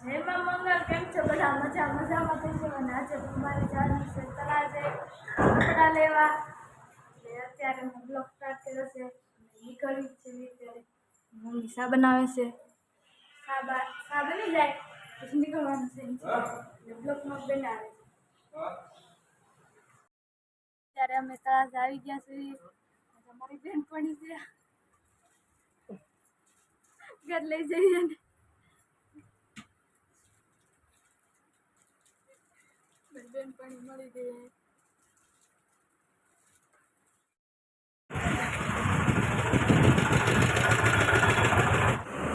હેમા મંગલ કેમ છો? બધા મજા મજામાં થઈ છે અને આજે તમારે જવાનું છે. તળાજે કપડાં લેવા. અત્યારે હું બ્લોક સ્ટાર્ટ કર્યો છે. નીકળી છે અત્યારે. બનાવે છે? શા શા બની જાય? પછી નીકળવાનું છે બ્લોગમાં બનાવે છે. ત્યારે અમે તળાજ આવી ગયા છીએ. અમારી બેનપણી છે. ઘર લઈ જઈએ ને બેનપણી મળી ગઈ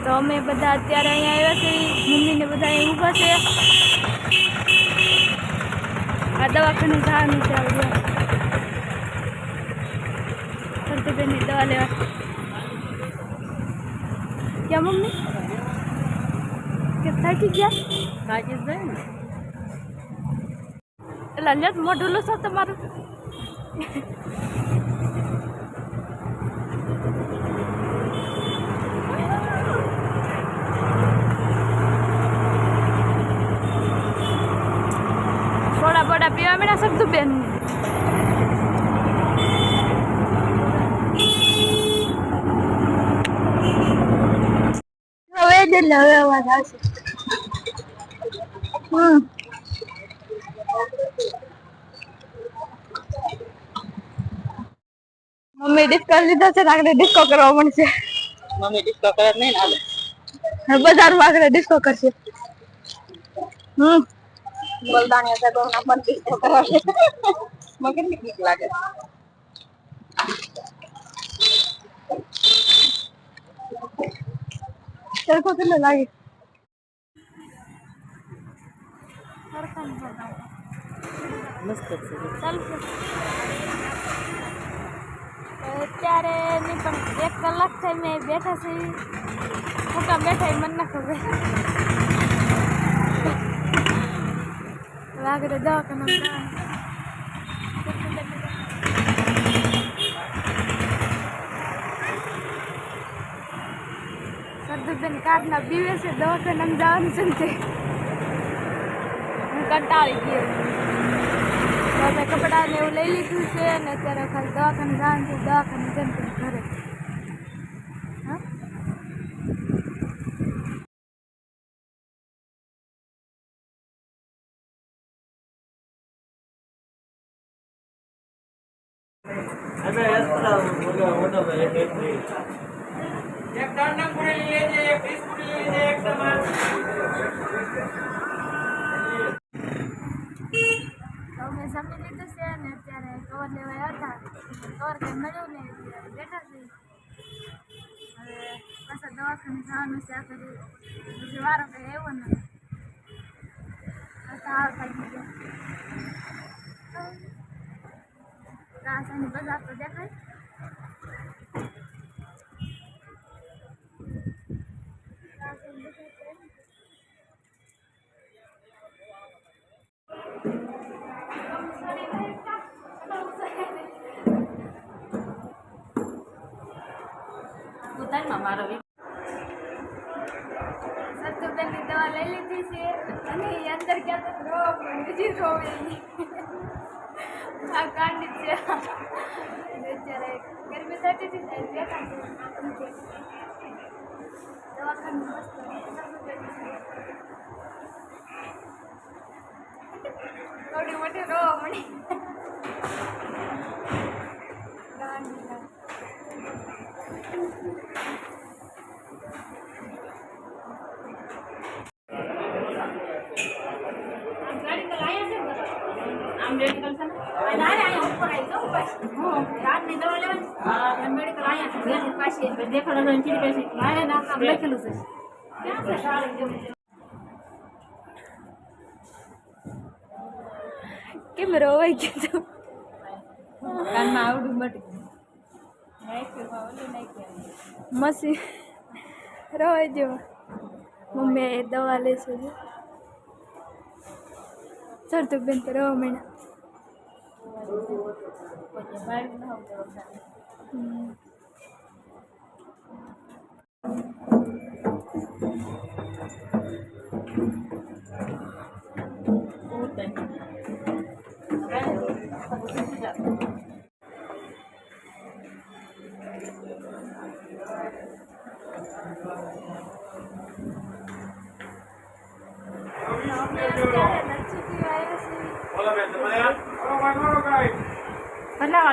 તો અમે બધા અત્યારે અહીંયા આવ્યા છીએ મમ્મીને બધા અહીં ઊભા છે આ દવાખાને જવાનું છે આવ્યું સરતીબેનની દવા લેવા ક્યાં મમ્મી કે થાકી ગયા થાકી જ જાય ને એટલે લે મોઢું લો તમારું. થોડા બોડા પીવા મેળા શકતું બેન? હવે જ હવે અવાજ આવશે. હમ. મમ્મી ડિસ્કો લીધો છે ને આગળ ડિસ્કો કરવા મળશે મમ્મી ડિસ્કો કરે જ નહીં ને હાલે હવે બજારમાં આગળ ડિસ્કો કરશે હમ બલદાણી હતા તો ના પણ ડિસ્કો કરાવે મને કેટલી બીક લાગે તડકો કેટલો લાગે મસ્ત છે ચાલશે અત્યારે નહીં પણ એક કલાક થઈ મેં બેઠા છે. ફૂટા બેઠા એ મને ના ખબર. વાગડે દવાખાના સરદુબેન કાઢના બીવે છે દવાખાના જવાનું છે હું કંટાળી ગયો તો અમે કપડાં ને એવું લઈ લીધું છે અને અત્યારે ખાલી દવાખાને જવાનું છે દવાખાને જેમ તેમ ઘરે. હા? તો અમે જમી લીધું છે અને અત્યારે કવર લેવાયા હતા. કવર કંઈ મળ્યું નહીં બેઠા છીએ. હવે પાછા દવાખાને જવાનું છે, આ કરી પછી વારો કંઈ આવ્યો પાછા આવતા જ ગયા રાસાની બજાર તો દેખાય. ઉતારમાં મારો સત્તુબેનની દવા લઈ લીધી છે અને એ ક્યાં તો રો પણ બીજી રોવે. આ કાંડી છે. અત્યારે ગરમી થતી હતી થોડી મોટી રોવા મળી ગાંડી ગાંડી. આમ મેડિકલ છે ને ના ના અહીંયા ઉપર આવી જાઓ બસ હું રાતની દવા લેવાની હા મેડિકલ અહીંયા છે પાસે દેખાડો ચીડી પાસે મારે લખેલું છે કેમ રોવાઈ ગયું કાનમાં આવડું મટી મસી રોવાઈ જો મમ્મી એ દવા લેશે સર તો બેન તો રોવા માંડ્યા કેટલા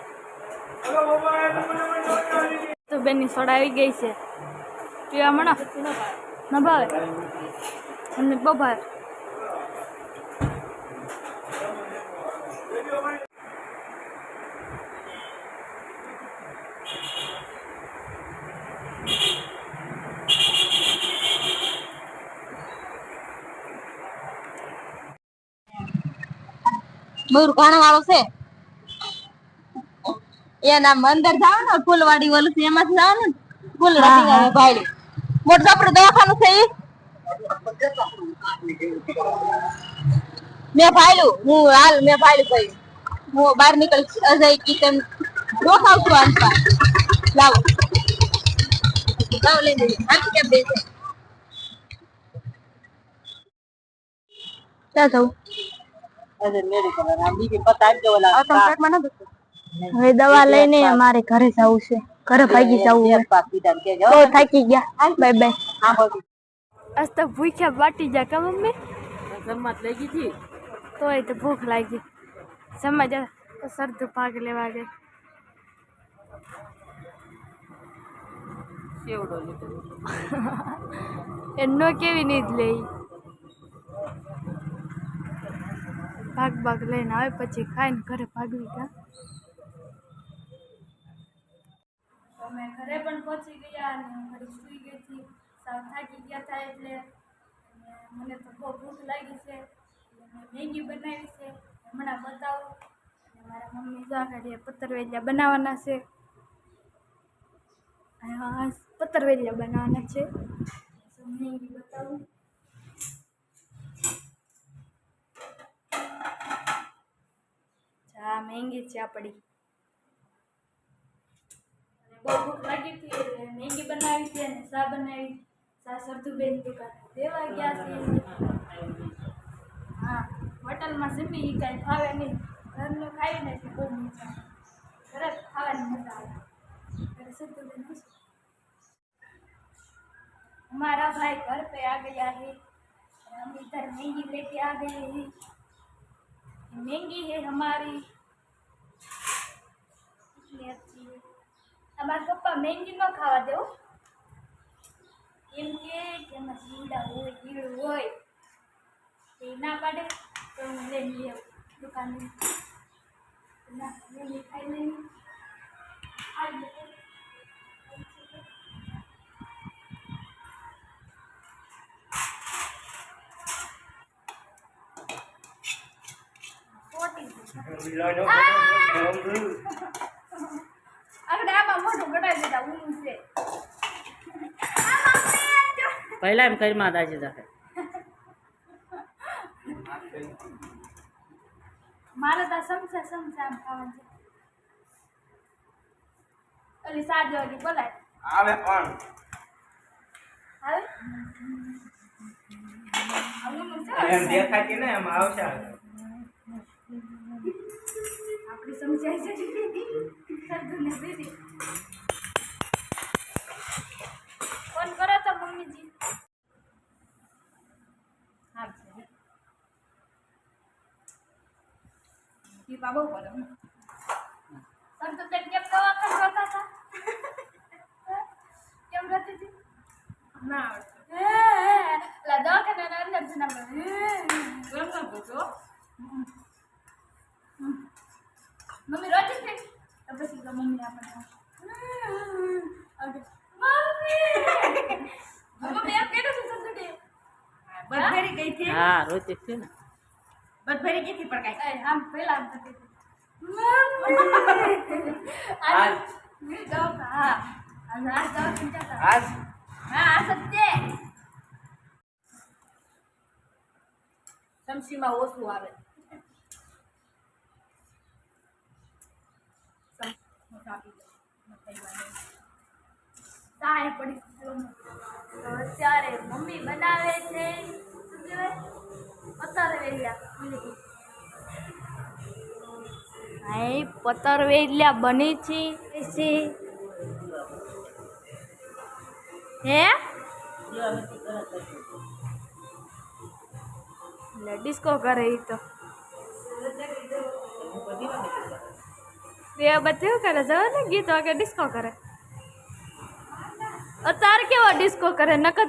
તો બેનની સોડા આવી ગઈ છે. પીવા મણો ન ભાવે અમને બહુ ભાવે મયુર કાણા વાળો છે? એના અંદર જાવ ને ફૂલવાડી ઓલું છે એમાંથી જાવ ને ફૂલવાડી ભાઈ મોટું આપણું દવાખાનું છે ઈ? મેં ભાઈલું હું હાલ મેં ભાઈલું ભાઈ. હું બહાર નીકળ અજય કી તેમ રોકાવ છું આનપા લાવો. લાવો લઈ જઈએ આમ કેમ બે માં ના જવું હવે દવા લઈને અમારે ઘરે જવું છે. ઘરે ભાગી જવું હોય તો થાકી ગયા. Bye bye. આજ તો ભૂખ્યા વાટી જા કા મમ્મી? જમવાત લઈ ગઈ હતી. તોય તો ભૂખ લાગી. સમજ સરદું ભાગ લેવા ગઈ. સેવડો લીધો. એનો કેવી જ લઈ? ભાગ ભાગ લઈને આવે પછી ખાઈને ઘરે ભાગવી ગયા. અમે ઘરે પણ પહોંચી ગયા અને ઘડી સુઈ ગઈ હતી સાવ થાકી ગયા હતા એટલે અને મને તો બહુ ભૂખ લાગી છે એટલે મેં મેગી બનાવી છે હમણાં બતાવું અને મારા મમ્મી જાગડીએ પતરવેલિયા બનાવવાના છે હા પતરવેલિયા બનાવવાના છે તો મેગી બતાવું ચા મેંગી છે આપણી અને બહુ ભૂખ લાગી હતી એટલે મેગી બનાવી છે અને ચા બનાવી ચા સરધુબેન દુકાન દેવા ગયા છે હા હોટલમાં જમી એ કાંઈ ફાવે નહીં ઘરનું ખાઈને એટલે બહુ મજા આવે ઘરે જ ખાવાની મજા આવે ઘરે સરધુબેન હશે हमारा भाई घर पे आ गया है और हम इधर मैगी लेके आ गए हैं ये मैगी है हमारी इतनी अच्छी है તમારા પપ્પા મેંદી ન ખાવા દેવો કેમ કે તેમાં જીવડા હોય ગીળ હોય એ ના પાડે તો હું લઈને લઈ આવું દુકાને ના મેંદી ખાઈ લઈને આવી Rồi, rồi, rồi, rồi, rồi, rồi, rồi. પહેલા એમ કરી માં દાજી રાખે મારે તો સમસા સમસા આમ ખાવાનું. છે ઓલી સાત વાગે બોલાય. આવે પણ. આવે? આ ઊનું છે એમ દેખાતી ને એમ આવશે આપણી સમજાય છે मागो बोला पण तो त्यात गेम तेव्हा कसा होता का? गेम राहते ती ना दवाखान्याला आणलं तुझं नाव गेम नको तो मम्मी रोजच नाही बस एकदा मम्मी आपण हम्म. मम्मी! मम्मी आप केलं तुझं सुटे बर्थडे गई थी हाँ रोज देखते ना. છે ને બસ ભરી ગઈ હતી પણ કાંઈ એ, આમ પેલા આમ થતી હતી. આજ મેં જાઉં કે હા આજ આજ જાઉં છું ત્યાં તાર. આજ હા આ સત્ય શમશીમાં ઓછું આવે સમ- મોટા આપી દે. મોટા ઈ વાળે. તાય પડી ગયો. તો અત્યારે મમ્મી બનાવે છે શું કહેવાય પતર વેલિયા હાય પતર વેલિયા બની છે છે હે એટલે ડિસ્કો કરે ઈ તો એ બધું કરે છે ને ગીત વાગે ડિસ્કો કરે અત્યારે કેવો ડિસ્કો કરે નકર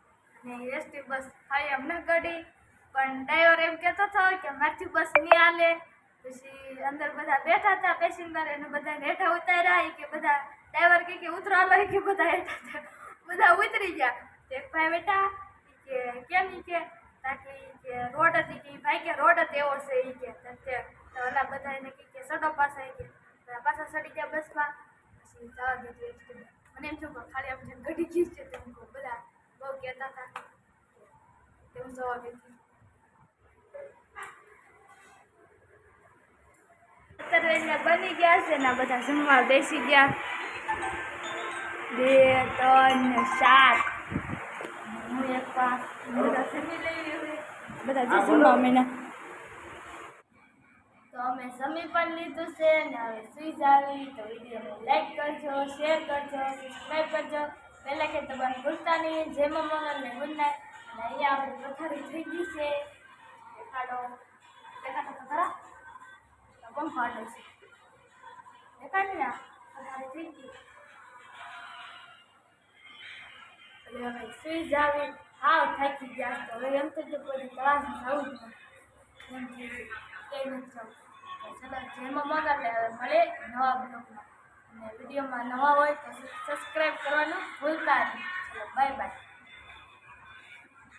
અને એસટી બસ ખાલી અમને ગડી. પણ ડ્રાઈવર એમ કહેતો હતો કે મારથી બસ નહીં હાલે. પછી અંદર બધા બેઠા હતા પેસેન્જર એને બધા હેઠા ઉતાર્યા. કે બધા ડ્રાઈવર કે કે ઉતરો હાલો કે બધા હેઠા બધા ઉતરી ગયા. એક ભાઈ ઈ કે, કેમ? કે, તાકી કે રોડ હતી. કે ભાઈ કે રોડ જ એવો છે. ઈ કે ઓલા બધા એને કે સડો ઈ કે પાછા સડી ગયા બસમાં. પછી જવા દીધું મને એમ થયું ખાલી આમ જેમ ઘડી ગઈ છે તેમ બધા બહુ કહેતા હતા. તેમ જવા દીધું અત્યારે બની ગયા છે ને બધા જમવા બેસી ગયા. બે ત્રણ ને ચાર હું એક પાંચ બધા જમી લઈ બધા તો અમે સમી પણ લીધું છે ને હવે સુઈ જાવી તો વિડીયોને લાઈક કરજો શેર કરજો સબસ્ક્રાઈબ કરજો. પહેલાં કે તમારે ભૂલતા નહીં મંગલ ને ગુડ નાઇટ અને અહીંયા આપણે પથારી થઈ ગઈ છે. દેખાડો. દેખાડો તો ખરા. તો પંખો છે. દેખાડી ને પથારી થઈ ગઈ. એટલે હવે સુઈ જાવી. હાવ થાકી ગયા તો હવે એમ તો કે કોઈ ક્લાસ જવું જ નથી એમ જવું ચલો જેમાં મગર હવે મળે નવા બ્લોગમાં. અને વિડીયોમાં નવા હોય તો સબસ્ક્રાઈબ કરવાનું ભૂલતા નહીં. ચલો બાય બાય